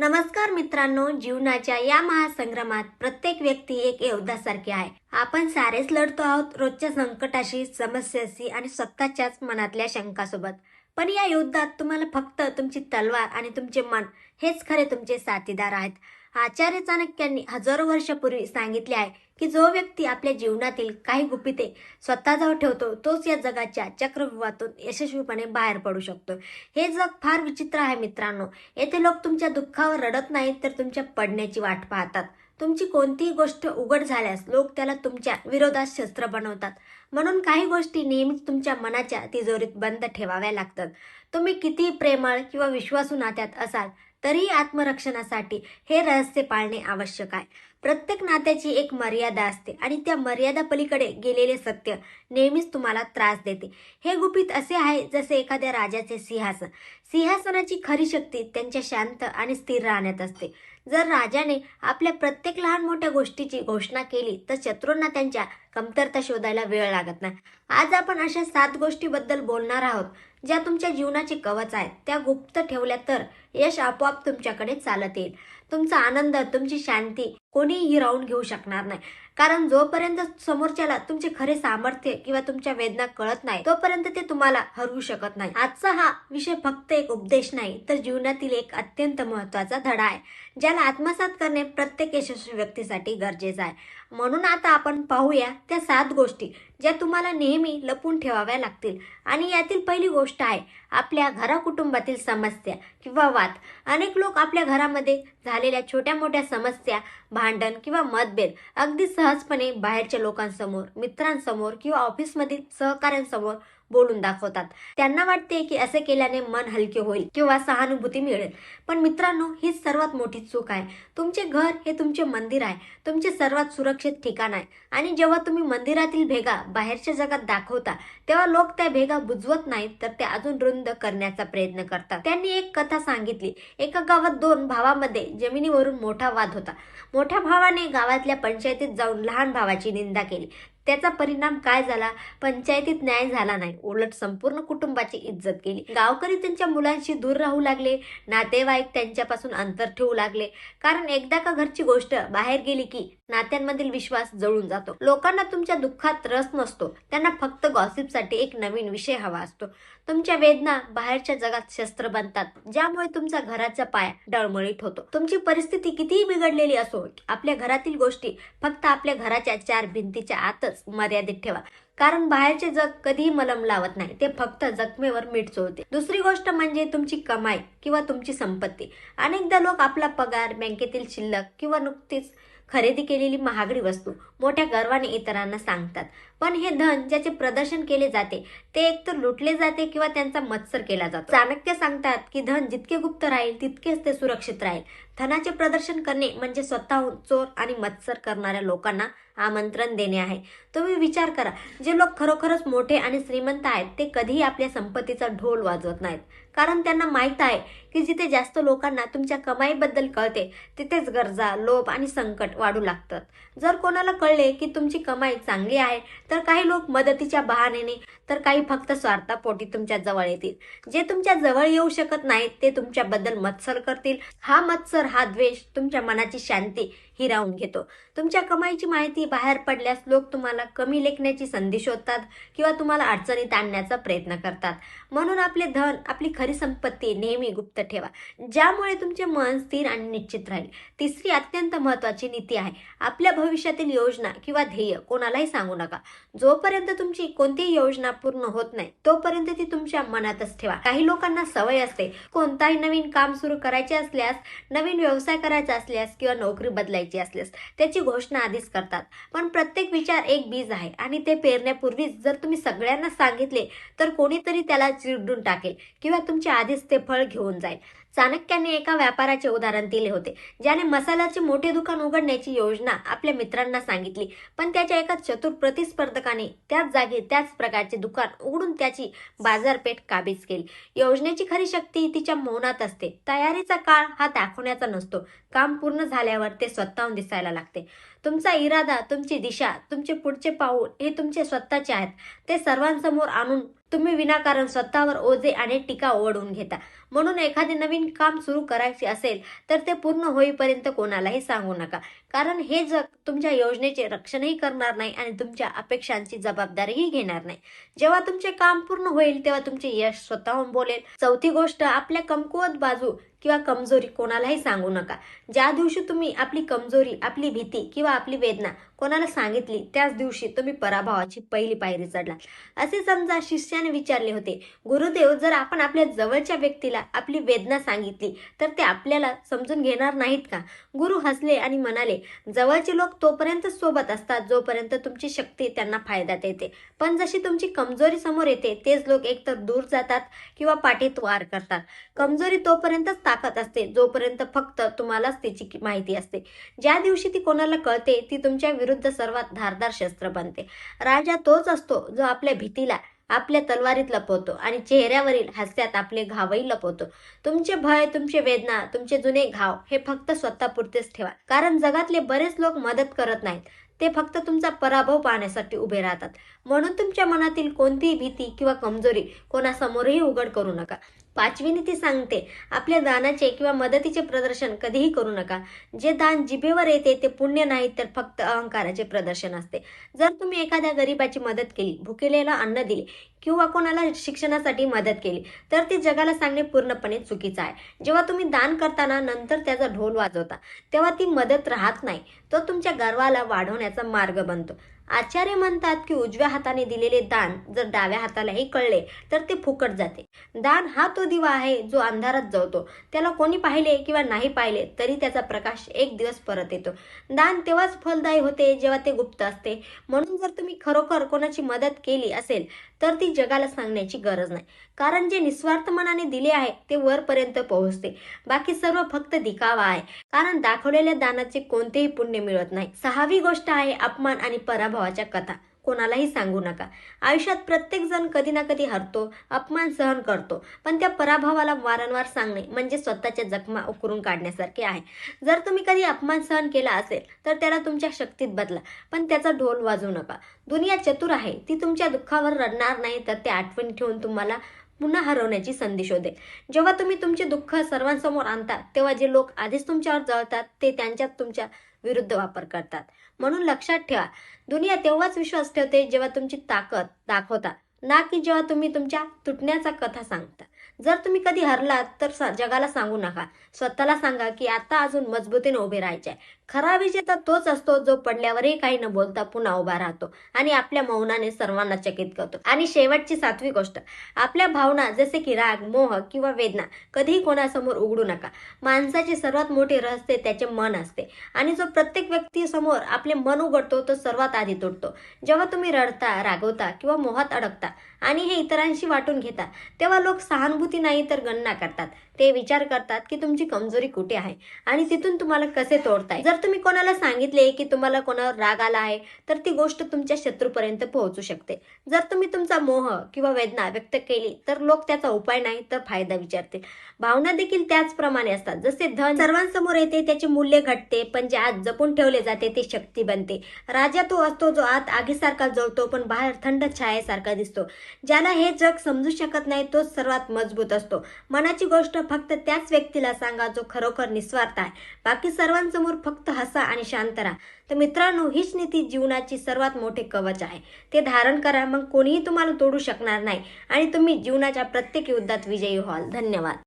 नमस्कार मित्रांनो जीवनाच्या या महासंग्रामात प्रत्येक व्यक्ती एक योद्धासारखी आहे. आपण सारेच लढतो आहोत रोजच्या संकटाशी समस्याशी आणि स्वतःच्याच मनातल्या शंकासोबत. पण या युद्धात तुम्हाला फक्त तुमची तलवार आणि तुमचे मन हेच खरे तुमचे साथीदार आहेत. आचार्य चाणक्यांनी हजारो वर्षापूर्वी सांगितले आहे की जो व्यक्ती आपल्या जीवनातील काही गुपिते स्वतःजवळ ठेवतो तोच या जगाच्या चक्रव्यूहातून यशस्वीपणे बाहेर पडू शकतो. हे जग फार विचित्र आहे मित्रांनो. येथे लोक तुमच्या दुःखावर रडत नाहीत तर तुमच्या पडण्याची वाट पाहतात. तुमची कोणतीही गोष्ट उघड झाल्यास लोक त्याला तुमच्या विरोधात शस्त्र बनवतात. म्हणून काही गोष्टी नेहमीच तुमच्या मनाच्या तिजोरीत बंद ठेवाव्या लागतात. तुम्ही कितीही प्रेमळ किंवा विश्वासू नात्यात असाल तरीही आत्मरक्षणासाठी हे रहस्य पाळणे आवश्यक आहे. प्रत्येक नात्याची एक मर्यादा असते आणि त्या मर्यादा पलीकडे गेलेले सत्य नेहमीच तुम्हाला त्रास देते. हे गुपित असे आहे जसे एखाद्या राजाचे सिंहासन. सिंहासनाची खरी शक्ती त्यांच्या शांत आणि स्थिर राहण्यात असते. जर राजाने आपल्या प्रत्येक लहान मोठ्या गोष्टीची घोषणा केली तर शत्रूंना त्यांच्या कमतरता शोधायला वेळ लागत नाही. आज आपण अशा सात गोष्टीबद्दल बोलणार आहोत ज्या तुमच्या जीवनाचे कवच आहेत. त्या गुप्त ठेवल्या तर यश आपोआप तुमच्याकडे चालत येईल. तुमचा आनंद तुमची शांती कोणीही राऊंड घेऊ शकणार नाही. कारण जोपर्यंत समोरच्याला तुमचे खरे सामर्थ्य किंवा तुमच्या वेदना कळत नाही तोपर्यंत ते तुम्हाला हरवू शकत नाही. आजचा हा विषय फक्त एक उपदेश नाही तर जीवनातील एक अत्यंत महत्त्वाचा धडा आहे ज्याला आत्मसात करणे प्रत्येक यशस्वी व्यक्तीसाठी गरजेचं आहे. म्हणून आता आपण पाहूया त्या सात गोष्टी ज्या तुम्हाला नेहमी लपून ठेवाव्या लागतील. आणि यातील पहिली गोष्ट आहे आपल्या घरा कुटुंबातील समस्या किंवा वाद. अनेक लोक आपल्या घरामध्ये झालेल्या छोट्या मोठ्या समस्या भांडण किंवा मतभेद अगदी सहजपणे बाहेरच्या लोकांसमोर मित्रांसमोर किंवा ऑफिसमधील सहकाऱ्यांसमोर बोलून दाखवतात. त्यांना वाटते की असे केल्याने मन हलके होईल किंवा सहानुभूती मिळेल. पण मित्रांनो हीच सर्वात मोठी चूक आहे. तुमचे घर हे तुमचे मंदिर आहे. तुमचे सर्वात सुरक्षित ठिकाण आहे. आणि जेव्हा तुम्ही मंदिरातील भेगा बाहेरच्या जगात दाखवता तेव्हा लोक त्या भेगा बुजवत नाहीत तर ते अजून रुंद करण्याचा प्रयत्न करतात. त्यांनी एक कथा सांगितली. एका गावात दोन भावामध्ये जमिनीवरून मोठा वाद होता. मोठ्या भावाने गावातल्या पंचायतीत जाऊन लहान भावाची निंदा केली. त्याचा परिणाम काय झाला? पंचायतीत न्याय झाला नाही. उलट संपूर्ण कुटुंबाची इज्जत गेली. गावकरी त्यांच्या मुलांशी दूर राहू लागले. नातेवाईक त्यांच्यापासून अंतर ठेवू लागले. कारण एकदा का घरची गोष्ट बाहेर गेली की नात्यांमधील विश्वास जळून जातो. लोकांना तुमच्या दुःखात रस नसतो. त्यांना फक्त गॉसिपसाठी एक नवीन विषय हवा असतो. तुमच्या वेदना बाहेरच्या जगात शस्त्र बनतात. ज्यामुळे तुमचा घराचा पाय डळमळीत होतो. तुमची परिस्थिती कितीही बिघडलेली असो आपल्या घरातील गोष्टी फक्त आपल्या घराच्या चार भिंतीच्या आतच मर्यादित ठेवा. कारण बाहेरचे जग कधीही मलम लावत नाही ते फक्त जखमेवर मीठ चोळते. दुसरी गोष्ट म्हणजे तुमची कमाई किंवा तुमची संपत्ती. अनेकदा लोक आपला पगार बँकेतील शिल्लक किंवा नुकतीच खरेदी केलेली महागडी वस्तू मोठ्या गर्वाने इतरांना सांगतात. पण हे धन ज्याचे प्रदर्शन केले जाते ते एकतर लुटले जाते किंवा त्यांचा मत्सर केला जातो. चाणक्य सांगतात की धन जितके गुप्त राहील तितकेच ते सुरक्षित राहील. धनाचे प्रदर्शन करणे म्हणजे स्वतःहून चोर आणि मत्सर करणाऱ्या लोकांना आमंत्रण देणे आहे. तुम्ही विचार करा जे लोक खरोखरच मोठे आणि श्रीमंत आहेत ते कधीही आपल्या संपत्तीचा ढोल वाजवत नाहीत. कारण त्यांना माहीत आहे की जिथे जास्त लोकांना तुमच्या कमाईबद्दल कळते तिथेच गरजा लोभ आणि संकट वाढू लागतात. जर कोणाला कळले की तुमची कमाई चांगली आहे तर काही लोक मदतीच्या बहाण्याने तर काही फक्त स्वार्थापोटी तुमच्या जवळ येतील. जे तुमच्या जवळ येऊ शकत नाहीत ते तुमच्याबद्दल मत्सर करतील. हा मत्सर हा द्वेष तुमच्या मनाची शांती हिरावून घेतो. तुमच्या कमाईची माहिती बाहेर पडल्यास लोक तुम्हाला कमी लेखण्याची संधी शोधतात किंवा तुम्हाला अडचणीत आणण्याचा प्रयत्न करतात. म्हणून आपले धन आपली खरी संपत्ती नेहमी गुप्त ठेवा. ज्यामुळे तुमचे मन स्थिर आणि निश्चित राहील. तिसरी अत्यंत महत्वाची नीती आहे. आपल्या भविष्यातील योजना किंवा ध्येय कोणालाही सांगू नका. जोपर्यंत तुमची कोणतीही योजना पूर्ण होत नाही तोपर्यंत ती तुमच्या मनातच ठेवा. काही लोकांना सवय असते कोणताही नवीन काम सुरू करायचे असल्यास नवीन व्यवसाय करायचा असल्यास किंवा नोकरी बदलायची असल्यास त्याची घोषणा आधीच करतात. पण प्रत्येक विचार एक बीज आहे आणि ते पेरण्यापूर्वीच जर तुम्ही सगळ्यांना सांगितले तर कोणीतरी त्याला चिरडून टाकेल किंवा तुमच्या आधीच ते फळ घेऊन जाईल. चाणक्याने एका व्यापाराचे उदाहरण दिले होते ज्याने मसाल्याचे मोठे दुकान उघडण्याची योजना आपल्या मित्रांना सांगितली. पण त्याच्या एका चतुर प्रतिस्पर्धकाने त्याच जागी त्याच प्रकारचे दुकान उघडून त्याची बाजारपेठ काबीज केली. योजनेची खरी शक्ती तिच्या मौनात असते. तयारीचा काळ हा दाखवण्याचा नसतो. काम पूर्ण झाल्यावर ते स्वतःहून दिसायला लागते. तुमचा इरादा तुमची दिशा तुमचे पुढचे पाऊल हे तुमचे स्वतःचे आहेत. ते सर्वांसमोर आणून तुम्ही विनाकारण स्वतःवर ओझे आणि टीका ओढवून घेता. म्हणून एखादे नवीन काम सुरू करायचे असेल तर ते पूर्ण होईपर्यंत कोणालाही सांगू नका. कारण हे जग तुमच्या योजनेचे रक्षणही करणार नाही आणि तुमच्या अपेक्षांची जबाबदारीही घेणार नाही. जेव्हा तुमचे काम पूर्ण होईल तेव्हा तुमचे यश स्वतःहून बोलेल. चौथी गोष्ट आपल्या कमकुवत बाजू किंवा कमजोरी कोणालाही सांगू नका. ज्या दिवशी तुम्ही आपली कमजोरी आपली भीती किंवा आपली वेदना कोणाला सांगितली त्याच दिवशी तुम्ही पराभवाची पहिली पायरी चढला असे समजा शिष्याने विचारले होते. गुरुदेव जर आपण आपल्या जवळच्या व्यक्तीला आपली वेदना सांगितली तर ते आपल्याला समजून घेणार नाहीत का? गुरु हसले आणि म्हणाले जवळचे लोक तोपर्यंत सोबत असतात जोपर्यंत तुमची शक्ती त्यांना फायद्यात येते पण जशी तुमची कमजोरी समोर येते तेच लोक एकतर दूर जातात किंवा पाठीत वार करतात. कमजोरी तोपर्यंतच ताकद असते जोपर्यंत फक्त तुम्हालाच तिची माहिती असते. ज्या दिवशी ती कोणाला कळते ती तुमच्या विरुद्ध सर्वात धारदार शस्त्र बनते. राजा तोच असतो जो आपल्या भीतीला आपल्या तलवारीत लपवतो आणि चेहऱ्यावरील हास्यात आपले घावही लपवतो. तुमचे भय तुमचे वेदना तुमचे जुने घाव हे फक्त स्वतःपुरतेच ठेवा. कारण जगातले बरेच लोक मदत करत नाहीत. ते फक्त तुमचा पराभव पाहण्यासाठी उभे राहतात. म्हणून तुमच्या मनातील कोणतीही भीती किंवा कमजोरी कोणासमोरही उघड करू नका. पाचवी नीती सांगते आपल्या दानाचे किंवा मदतीचे प्रदर्शन कधीही करू नका. जे दान जिभेवर येते ते पुण्य नाही तर फक्त अहंकाराचे प्रदर्शन असते. जर तुम्ही एखाद्या गरीबाची मदत केली भुकेलेला अन्न दिले किंवा कोणाला शिक्षणासाठी मदत केली तर ते जगाला सांगणे पूर्णपणे चुकीचं आहे. जेव्हा तुम्ही दान करताना नंतर त्याचा ढोल वाजवता तेव्हा ती मदत राहत नाही. तो तुमच्या गर्वाला वाढवण्याचा मार्ग बनतो. आचार्य म्हणतात की उजव्या हाताने दिलेले दान जर डाव्या हातालाही कळले तर ते फुकट जाते. दान हा तो दिवा आहे जो अंधारात जळतो. त्याला कोणी पाहिले किंवा नाही पाहिले तरी त्याचा प्रकाश एक दिवस परत येतो. दान तेव्हाच फलदायी होते जेव्हा ते गुप्त असते. म्हणून जर तुम्ही खरोखर कोणाची मदत केली असेल तर ती जगाला सांगण्याची गरज नाही. कारण जे निस्वार्थ मनाने दिले आहे ते वरपर्यंत पोहोचते. बाकी सर्व फक्त दिखावा आहे. कारण दाखवलेल्या दानाचे कोणतेही पुण्य मिळत नाही. सहावी गोष्ट आहे अपमान आणि पराभवाच्या कथा. कोणालाही सांगू नका. आयुष्यात प्रत्येक जण कधी ना कधी हरतो अपमान सहन करतो पण त्या पराभवाला वारंवार सांगणे म्हणजे स्वतःच्या जखमा उकरून काढण्यासारखे आहे. जर तुम्ही कधी अपमान सहन केला असेल तर त्याला तुमच्या शक्तीत बदला पण त्याचा ढोल वाजवू नका. दुनिया चतुर आहे ती तुमच्या दुःखावर रडणार नाही तर ते आठवण ठेवून तुम्हाला पुन्हा हरवण्याची संधी शोधेल. जेव्हा तुम्ही तुमचे दुःख सर्वांसमोर आणता तेव्हा जे लोक आधीच तुमच्यावर जळतात ते त्यांच्यात तुमच्या विरुद्ध वापर करतात. म्हणून लक्षात ठेवा. दुनिया तेव्हाच विश्वास ठेवते जेव्हा तुमची ताकद दाखवता ना की जेव्हा तुम्ही तुमच्या तुटण्याचा कथा सांगता. जर तुम्ही कधी हरलात तर सा- जगाला सांगू नका. स्वतःला सांगा की आता अजून मजबूतीने उभे राहायचे खरा विजेता तोच असतो जो पडल्यावरही काही न बोलता पुन्हा उभा राहतो आणि आपल्या मौनाने सर्वांना चकित करतो. आणि शेवटची सातवी गोष्ट आपल्या भावना जसे की राग मोह किंवा वेदना कधीही कोणासमोर उघडू नका. माणसाचे सर्वात मोठे रहस्य त्याचे मन असते. आणि जो प्रत्येक व्यक्तीसमोर आपले मन उघडतो तो सर्वात आधी तुटतो. जेव्हा तुम्ही रडता रागवता किंवा मोहात अडकता आणि हे इतरांशी वाटून घेता तेव्हा लोक सहानुभूती नाही तर गणना करतात. ते विचार करतात की तुमची कमजोरी कुठे आहे आणि तिथून तुम्हाला कसे तोडताय जर तुम्ही कोणाला सांगितले की तुम्हाला कोणावर राग आला आहे तर ती गोष्ट तुमच्या शत्रूपर्यंत पोहोचू शकते. जर तुम्ही तुमचा मोह किंवा वेदना व्यक्त केली तर लोक त्याचा उपाय नाही तर फायदा विचारतील. भावना देखील त्याचप्रमाणे असतात. जसे धन सर्वांसमोर येते त्याचे मूल्य घटते पण जे आत जपून ठेवले जाते ते शक्ती बनते. राजा तो असतो जो आत आगीसारखा जळतो पण बाहेर थंड छायेसारखा दिसतो. ज्याला हे जग समजू शकत नाही तोच सर्वात मजबूत असतो. मनाची गोष्ट फक्त त्याच व्यक्तीला सांगा जो खरोखर निस्वार्थ आहे. बाकी सर्वांसमोर फक्त फक्त हसा आणि शांत राहा. तर मित्रांनो हीच नीती जीवनाची सर्वात मोठे कवच आहे. ते धारण करा मग कोणीही तुम्हाला तोडू शकणार नाही. आणि तुम्ही जीवनाच्या प्रत्येक युद्धात विजयी व्हाल. धन्यवाद.